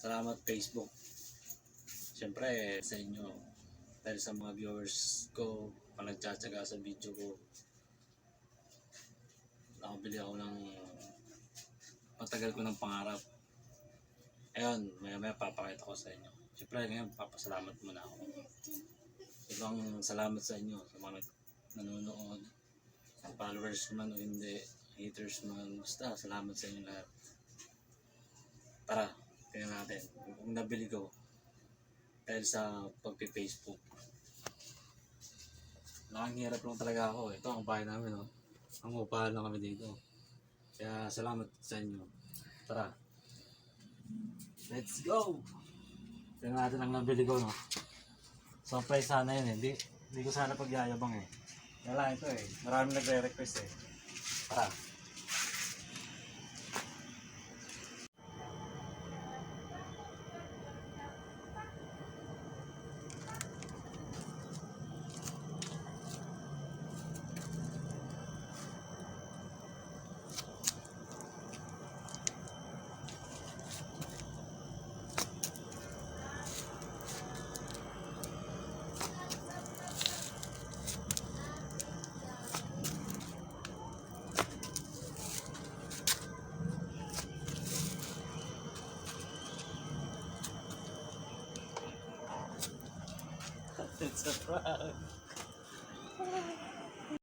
Salamat Facebook. Siyempre sa inyo. Dahil sa mga viewers ko, pa sa video ko. Nakabili ako ng matagal ko ng pangarap. Ayun, maya maya papakita ko sa inyo. Siyempre ngayon, papasalamat muna ako. Ibang salamat sa inyo, sa mga nanonood, followers man o hindi, haters man, basta salamat sa inyo lahat. Natin. Kung nabili ko, dahil sa pagpi-Facebook. Nakangirap lang talaga ako. Ito ang bahay namin, oh. Ang upahan lang kami dito. Kaya salamat sa inyo. Tara. Let's go! Tingnan natin ang nabili ko, no? Surprise sana yun, eh. Hindi, hindi ko sana pagyayabang, eh. Kaya ito, eh. Maraming nagre-request, eh. Tara. It's a prank.